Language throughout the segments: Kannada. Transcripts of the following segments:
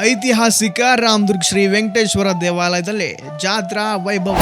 ಐತಿಹಾಸಿಕ ರಾಮದುರ್ಗ್ ಶ್ರೀ ವೆಂಕಟೇಶ್ವರ ದೇವಾಲಯದಲ್ಲಿ ಜಾತ್ರಾ ವೈಭವ.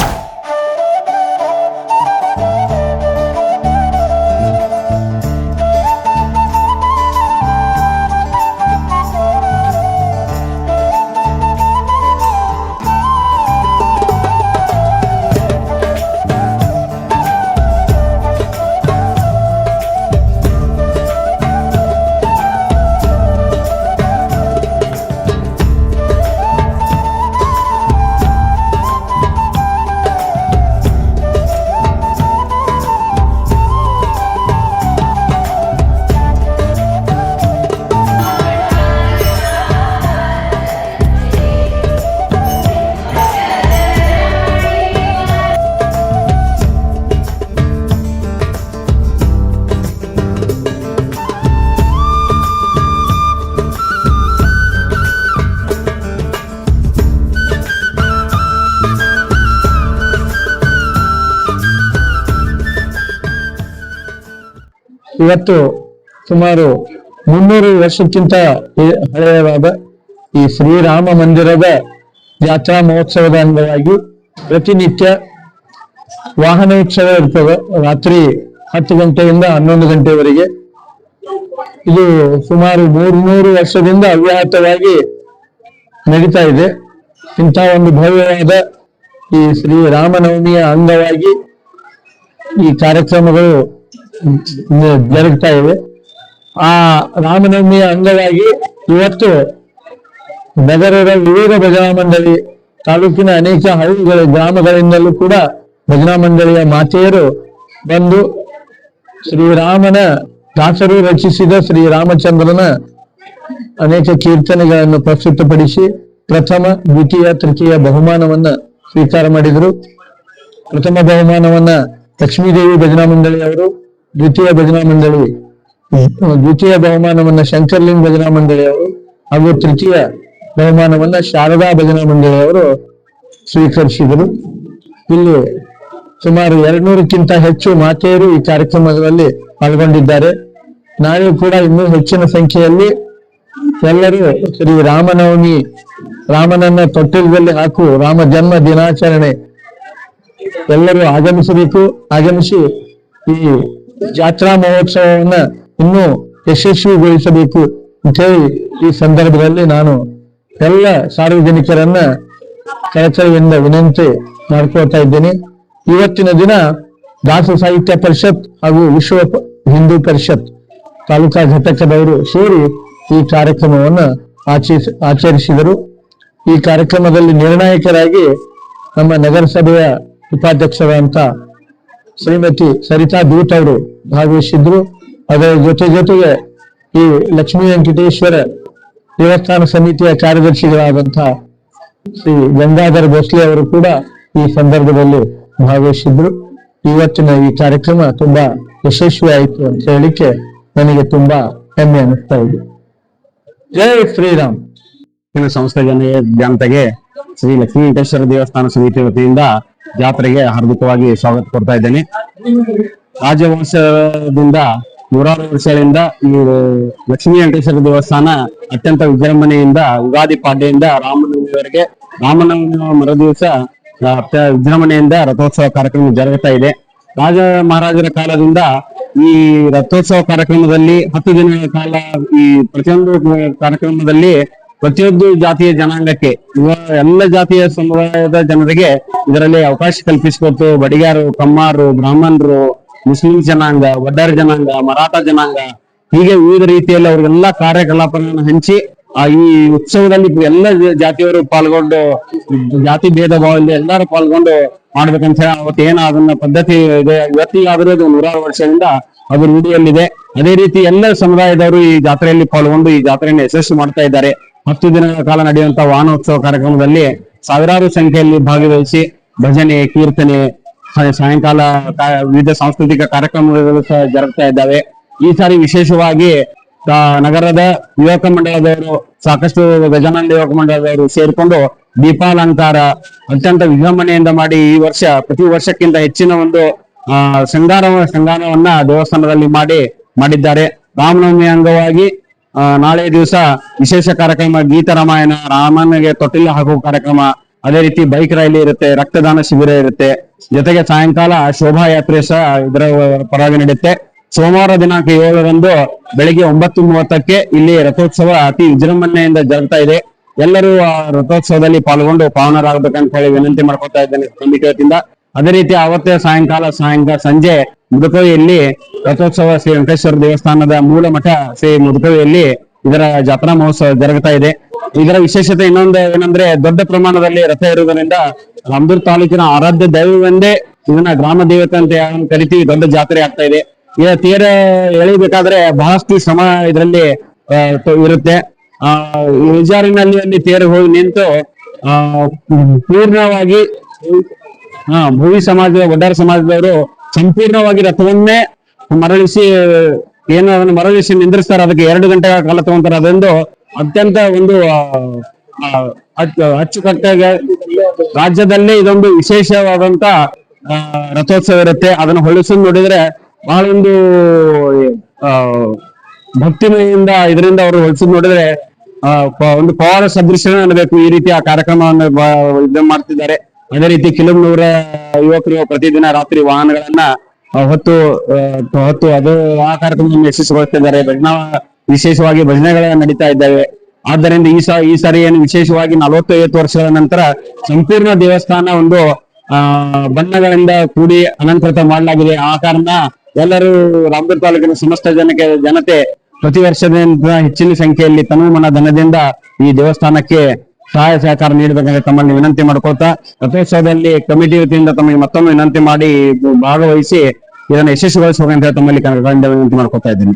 ಇವತ್ತು ಸುಮಾರು ಮುನ್ನೂರು ವರ್ಷಕ್ಕಿಂತ ಹಳೆಯವಾದ ಈ ಶ್ರೀರಾಮ ಮಂದಿರದ ಜಾತ್ರಾ ಮಹೋತ್ಸವದ ಅಂಗವಾಗಿ ಪ್ರತಿನಿತ್ಯ ವಾಹನ ಉತ್ಸವ ಇರ್ತದೆ. ರಾತ್ರಿ ಹತ್ತು ಗಂಟೆಯಿಂದ ಹನ್ನೊಂದು ಗಂಟೆವರೆಗೆ. ಇದು ಸುಮಾರು ಮೂರ್ನೂರು ವರ್ಷದಿಂದ ಅವ್ಯಾಹತವಾಗಿ ನಡೀತಾ ಇದೆ. ಇಂಥ ಒಂದು ಭವ್ಯವಾದ ಈ ಶ್ರೀ ರಾಮನವಮಿಯ ಅಂಗವಾಗಿ ಈ ಕಾರ್ಯಕ್ರಮಗಳು ಜರುಗ್ತಾ ಇವೆ. ಆ ರಾಮನವಮಿಯ ಅಂಗವಾಗಿ ಇವತ್ತು ನಗರದ ವಿವಿಧ ಭಜನಾ ಮಂಡಳಿ, ತಾಲೂಕಿನ ಅನೇಕ ಹಳ್ಳಿಗಳ, ಗ್ರಾಮಗಳಿಂದಲೂ ಕೂಡ ಭಜನಾ ಮಂಡಳಿಯ ಮಾತೆಯರು ಬಂದು ಶ್ರೀರಾಮನ ದಾಸರು ರಚಿಸಿದ ಶ್ರೀರಾಮಚಂದ್ರನ ಅನೇಕ ಕೀರ್ತನೆಗಳನ್ನು ಪ್ರಸ್ತುತಪಡಿಸಿ ಪ್ರಥಮ, ದ್ವಿತೀಯ, ತೃತೀಯ ಬಹುಮಾನವನ್ನ ಸ್ವೀಕಾರ ಮಾಡಿದರು. ಪ್ರಥಮ ಬಹುಮಾನವನ್ನ ಲಕ್ಷ್ಮೀದೇವಿ ಭಜನಾ ಮಂಡಳಿಯವರು ದ್ವಿತೀಯ ಭಜನಾ ಮಂಡಳಿ. ದ್ವಿತೀಯ ಬಹುಮಾನವನ್ನ ಶಂಕರ್ಲಿಂಗ್ ಭಜನಾ ಮಂಡಳಿಯವರು ಹಾಗೂ ತೃತೀಯ ಬಹುಮಾನವನ್ನ ಶಾರದಾ ಭಜನಾ ಮಂಡಳಿಯವರು ಸ್ವೀಕರಿಸಿದರು. ಇಲ್ಲಿ ಸುಮಾರು ಎರಡ್ನೂರಕ್ಕಿಂತ ಹೆಚ್ಚು ಮಾತೆಯರು ಈ ಕಾರ್ಯಕ್ರಮದಲ್ಲಿ ಪಾಲ್ಗೊಂಡಿದ್ದಾರೆ. ನಾಳೆ ಕೂಡ ಇನ್ನೂ ಹೆಚ್ಚಿನ ಸಂಖ್ಯೆಯಲ್ಲಿ ಎಲ್ಲರೂ ಶ್ರೀ ರಾಮನವಮಿ, ರಾಮನನ್ನ ತೊಟ್ಟಿಲದಲ್ಲಿ ಹಾಕು, ರಾಮ ಜನ್ಮ ದಿನಾಚರಣೆ ಎಲ್ಲರೂ ಆಗಮಿಸಬೇಕು. ಆಗಮಿಸಿ ಈ ಜಾತ್ರಾ ಮಹೋತ್ಸವವನ್ನ ಇನ್ನೂ ಯಶಸ್ವಿಗೊಳಿಸಬೇಕು ಅಂತ ಹೇಳಿ ಈ ಸಂದರ್ಭದಲ್ಲಿ ನಾನು ಎಲ್ಲ ಸಾರ್ವಜನಿಕರನ್ನ ಕಳಕಳಿಯಿಂದ ವಿನಂತಿ ಮಾಡ್ಕೊಳ್ತಾ ಇದ್ದೇನೆ. ಇವತ್ತಿನ ದಿನ ದಾಸ ಸಾಹಿತ್ಯ ಪರಿಷತ್ ಹಾಗೂ ವಿಶ್ವ ಹಿಂದೂ ಪರಿಷತ್ ತಾಲೂಕಾ ಘಟಕದವರು ಸೇರಿ ಈ ಕಾರ್ಯಕ್ರಮವನ್ನು ಆಚರಿಸ ಆಚರಿಸಿದರು. ಈ ಕಾರ್ಯಕ್ರಮದಲ್ಲಿ ನಿರ್ಣಾಯಕರಾಗಿ ನಮ್ಮ ನಗರಸಭೆಯ ಉಪಾಧ್ಯಕ್ಷರಾದಂತ ಶ್ರೀಮತಿ ಸರಿತಾ ದೂತ ಅವರು ಭಾಗವಹಿಸಿದ್ರು. ಅದರ ಜೊತೆ ಜೊತೆಗೆ ಈ ಲಕ್ಷ್ಮೀ ವೆಂಕಟೇಶ್ವರ ದೇವಸ್ಥಾನ ಸಮಿತಿಯ ಕಾರ್ಯದರ್ಶಿಗಳಾದಂತಹ ಶ್ರೀ ಗಂಗಾಧರ್ ಭೋಸ್ಲೆ ಅವರು ಕೂಡ ಈ ಸಂದರ್ಭದಲ್ಲಿ ಭಾಗವಹಿಸಿದ್ರು. ಇವತ್ತಿನ ಈ ಕಾರ್ಯಕ್ರಮ ತುಂಬಾ ಯಶಸ್ವಿ ಆಯಿತು ಅಂತ ಹೇಳಿಕೆ ನನಗೆ ತುಂಬಾ ಹೆಮ್ಮೆ ಅನಿಸ್ತಾ ಇದೆ. ಜೈ ಶ್ರೀರಾಮ್. ಇನ್ನು ಸಂಸ್ಥೆ ಜನ ಜನತೆಗೆ ಶ್ರೀ ಲಕ್ಷ್ಮೀ ವೆಂಕಟೇಶ್ವರ ದೇವಸ್ಥಾನ ಸಮಿತಿ ವತಿಯಿಂದ ಜಾತ್ರೆಗೆ ಹಾರ್ದಿಕವಾಗಿ ಸ್ವಾಗತ ಕೊಡ್ತಾ ಇದ್ದೇನೆ. ರಾಜವಂಶದಿಂದ ನೂರಾರು ವರ್ಷಗಳಿಂದ ಈ ಲಕ್ಷ್ಮೀ ವೆಂಕಟೇಶ್ವರ ದೇವಸ್ಥಾನ ಅತ್ಯಂತ ವಿಜೃಂಭಣೆಯಿಂದ ಯುಗಾದಿ ಪಾಡ್ಯದಿಂದ ರಾಮನವಮಿವರೆಗೆ ರಾಮನವಮಿ ಮರುದಿವಸ ವಿಜೃಂಭಣೆಯಿಂದ ರಥೋತ್ಸವ ಕಾರ್ಯಕ್ರಮ ಜರುಗುತ್ತಾ ಇದೆ. ರಾಜ ಮಹಾರಾಜರ ಕಾಲದಿಂದ ಈ ರಥೋತ್ಸವ ಕಾರ್ಯಕ್ರಮದಲ್ಲಿ, ಹತ್ತು ದಿನಗಳ ಕಾಲ ಈ ಪ್ರತಿಯೊಂದು ಕಾರ್ಯಕ್ರಮದಲ್ಲಿ ಪ್ರತಿಯೊಂದು ಜಾತಿಯ ಜನಾಂಗಕ್ಕೆ ಎಲ್ಲ ಜಾತಿಯ ಸಮುದಾಯದ ಜನರಿಗೆ ಇದರಲ್ಲಿ ಅವಕಾಶ ಕಲ್ಪಿಸಿಕೊಟ್ಟು ಬಡಿಗಾರು, ಕಮ್ಮಾರು, ಬ್ರಾಹ್ಮಣರು, ಮುಸ್ಲಿಂ ಜನಾಂಗ ಒಡ್ಡಾರ ಜನಾಂಗ, ಮರಾಠ ಜನಾಂಗ, ಹೀಗೆ ವಿವಿಧ ರೀತಿಯಲ್ಲಿ ಅವ್ರಿಗೆಲ್ಲ ಕಾರ್ಯಕಲಾಪಗಳನ್ನು ಹಂಚಿ ಆ ಈ ಉತ್ಸವದಲ್ಲಿ ಎಲ್ಲ ಜಾತಿಯವರು ಪಾಲ್ಗೊಂಡು, ಜಾತಿ ಭೇದ ಭಾವ ಇಲ್ಲದೆ ಎಲ್ಲರೂ ಪಾಲ್ಗೊಂಡು ಮಾಡ್ಬೇಕಂತ ಹೇಳಿ ಅವತ್ತು ಏನ ಅದನ್ನ ಪದ್ಧತಿ ಇದೆ. ಇವತ್ತಿಗಾದ್ರೂ ಅದು ನೂರಾರು ವರ್ಷದಿಂದ ಅದು ರೂಢಿಯಲ್ಲಿದೆ. ಅದೇ ರೀತಿ ಎಲ್ಲ ಸಮುದಾಯದವರು ಈ ಜಾತ್ರೆಯಲ್ಲಿ ಪಾಲ್ಗೊಂಡು ಈ ಜಾತ್ರೆಯನ್ನು ಯಶಸ್ಸು ಮಾಡ್ತಾ ಇದ್ದಾರೆ. ಹತ್ತು ದಿನಗಳ ಕಾಲ ನಡೆಯುವಂತ ವಾಹನೋತ್ಸವ ಕಾರ್ಯಕ್ರಮದಲ್ಲಿ ಸಾವಿರಾರು ಸಂಖ್ಯೆಯಲ್ಲಿ ಭಾಗವಹಿಸಿ ಭಜನೆ, ಕೀರ್ತನೆ ಸಾಯಂಕಾಲ ವಿವಿಧ ಸಾಂಸ್ಕೃತಿಕ ಕಾರ್ಯಕ್ರಮಗಳು ಸಹ ಜರುಗ್ತಾ ಇದ್ದಾವೆ. ಈ ಸಾರಿ ವಿಶೇಷವಾಗಿ ನಗರದ ಯುವಕ ಮಂಡಳದವರು ಸಾಕಷ್ಟು ಗಜಾನಂದ ಯುವಕ ಮಂಡಳದವರು ಸೇರಿಕೊಂಡು ದೀಪಾಲಂಕಾರ ಅತ್ಯಂತ ವಿಜೃಂಭಣೆಯಿಂದ ಮಾಡಿ ಈ ವರ್ಷ, ಪ್ರತಿ ವರ್ಷಕ್ಕಿಂತ ಹೆಚ್ಚಿನ ಒಂದು, ಆ ಶೃಂಗಾರ ಶೃಂಗಾರವನ್ನ ದೇವಸ್ಥಾನದಲ್ಲಿ ಮಾಡಿ, ಮಾಡಿದ್ದಾರೆ. ರಾಮನವಮಿ ಅಂಗವಾಗಿ ನಾಳೆ ದಿವಸ ವಿಶೇಷ ಕಾರ್ಯಕ್ರಮ ಗೀತ ರಾಮಾಯಣ, ರಾಮನಿಗೆ ತೊಟ್ಟಿಲು ಹಾಕುವ ಕಾರ್ಯಕ್ರಮ. ಅದೇ ರೀತಿ ಬೈಕ್ ರ್ಯಾಲಿ ಇರುತ್ತೆ, ರಕ್ತದಾನ ಶಿಬಿರ ಇರುತ್ತೆ. ಜೊತೆಗೆ ಸಾಯಂಕಾಲ ಶೋಭಾಯಾತ್ರೆ ಸಹ ಇದರ ಪರವಾಗಿ ನಡೆಯುತ್ತೆ. ಸೋಮವಾರ ದಿನಾಂಕ ಏಳರಂದು ಬೆಳಿಗ್ಗೆ ಒಂಬತ್ತು ಮೂವತ್ತಕ್ಕೆ ಇಲ್ಲಿ ರಥೋತ್ಸವ ಅತಿ ವಿಜೃಂಭಣೆಯಿಂದ ಜರುಗ್ತಾ ಇದೆ. ಎಲ್ಲರೂ ರಥೋತ್ಸವದಲ್ಲಿ ಪಾಲ್ಗೊಂಡು ಪಾವನರಾಗಬೇಕಂತ ಹೇಳಿ ವಿನಂತಿ ಮಾಡ್ಕೊತಾ ಇದ್ದೇನೆ. ಕಮಿಟಿ ಅದೇ ರೀತಿ ಅವತ್ತೇ ಸಾಯಂಕಾಲ ಸಾಯಂಕಾಲ ಸಂಜೆ ಮುದುಕವಿಯಲ್ಲಿ ರಥೋತ್ಸವ ಶ್ರೀ ವೆಂಕಟೇಶ್ವರ ದೇವಸ್ಥಾನದ ಮೂಲ ಮಠ ಶ್ರೀ ಮುದುಕವಿಯಲ್ಲಿ ಇದರ ಜಾತ್ರಾ ಮಹೋತ್ಸವ ಜರುಗುತ್ತಾ ಇದೆ. ಇದರ ವಿಶೇಷತೆ ಇನ್ನೊಂದು ಏನಂದ್ರೆ ದೊಡ್ಡ ಪ್ರಮಾಣದಲ್ಲಿ ರಥ ಇರುವುದರಿಂದ ರಾಮದುರ್ಗ ತಾಲೂಕಿನ ಆರಾಧ್ಯ ದೈವವೆಂದೇ ಇದನ್ನ ಗ್ರಾಮ ದೇವತೆ ಅಂತ ಕರಿತೀವಿ, ದೊಡ್ಡ ಜಾತ್ರೆ ಆಗ್ತಾ ಇದೆ. ಈಗ ತೀರ ಎಳಿಬೇಕಾದ್ರೆ ಬಹಳಷ್ಟು ಶ್ರಮ ಇದರಲ್ಲಿ ಇರುತ್ತೆ. ಆ ಇಳಿಜಾರಿನಲ್ಲಿ ಅಲ್ಲಿ ತೇರು ಹೋಗಿ ನಿಂತು ಪೂರ್ಣವಾಗಿ ಹಾ ಭೂವಿ ಸಮಾಜದ ಒಡ್ಡಾರ ಸಮಾಜದವರು ಸಂಪೂರ್ಣವಾಗಿ ರಥವನ್ನೇ ಮರಳಿಸಿ ಏನು ಅದನ್ನು ಮರಳಿಸಿ ನಿಂದ್ರಿಸ್ತಾರೆ. ಅದಕ್ಕೆ ಎರಡು ಗಂಟೆಗಳ ಕಾಲ ತಗೊಂತಾರೆ. ಅದೊಂದು ಅತ್ಯಂತ ಒಂದು ಆ, ಆ, ಅಚ್ಚುಕಟ್ಟಾಗಿ ರಾಜ್ಯದಲ್ಲೇ ಇದೊಂದು ವಿಶೇಷವಾದಂತ ರಥೋತ್ಸವ ಇರುತ್ತೆ. ಅದನ್ನ ಹೊಳಿಸೋದು ನೋಡಿದ್ರೆ ಬಹಳ ಒಂದು ಆ ಭಕ್ತಿಮಯಿಂದ ಇದರಿಂದ ಅವರು ಹೊಲಿಸೋದು ನೋಡಿದ್ರೆ ಆ, ಒಂದು ಪವಾರ ಸದೃಶ್ಯ ಅನ್ನಬೇಕು. ಈ ರೀತಿ ಆ ಕಾರ್ಯಕ್ರಮವನ್ನು ಮಾಡ್ತಿದ್ದಾರೆ. ಅದೇ ರೀತಿ ಕೆಲವೊಂದೂರ ಯುವಕರು ಪ್ರತಿದಿನ ರಾತ್ರಿ ವಾಹನಗಳನ್ನ ಹೊತ್ತು ಹೊತ್ತು ಅದು ಆ ಕಾರ್ಯಕ್ರಮವನ್ನು ಯಶಸ್ವಿಗೊಳಿಸ್ತಿದ್ದಾರೆ. ಭಜನಾ, ವಿಶೇಷವಾಗಿ ಭಜನೆಗಳ ನಡೀತಾ ಇದ್ದಾವೆ. ಆದ್ದರಿಂದ ಈ ಸ, ಈ ಸಾರಿ ಏನು ವಿಶೇಷವಾಗಿ ನಲವತ್ತೈವತ್ತು ವರ್ಷಗಳ ನಂತರ ಸಂಪೂರ್ಣ ದೇವಸ್ಥಾನ ಒಂದು, ಆ, ಬಣ್ಣಗಳಿಂದ ಕೂಡಿ ಅಲಂಕೃತ ಮಾಡಲಾಗಿದೆ. ಆ ಕಾರಣ ಎಲ್ಲರೂ ರಾಮದುರ್ ತಾಲೂಕಿನ ಸಮಸ್ತ ಜನಕ್ಕೆ, ಜನತೆ ಪ್ರತಿ ವರ್ಷದಿಂದ ಹೆಚ್ಚಿನ ಸಂಖ್ಯೆಯಲ್ಲಿ ತನು ಮನ ಧನದಿಂದ ಈ ದೇವಸ್ಥಾನಕ್ಕೆ ಸಹಾಯ ಸಹಕಾರ ನೀಡಬೇಕಂದ್ರೆ ತಮ್ಮಲ್ಲಿ ವಿನಂತಿ ಮಾಡ್ಕೊಳ್ತಾ ರಥೋತ್ಸವದಲ್ಲಿ ಕಮಿಟಿ ವತಿಯಿಂದ ತಮಗೆ ಮತ್ತೊಮ್ಮೆ ವಿನಂತಿ ಮಾಡಿ ಭಾಗವಹಿಸಿ ಇದನ್ನು ಯಶಸ್ವಿಗೊಳಿಸಬೇಕಂತ ತಮ್ಮಲ್ಲಿ ಕನ್ನಡ ವಿನಂತಿ ಮಾಡ್ಕೊತಾ ಇದ್ದೀನಿ.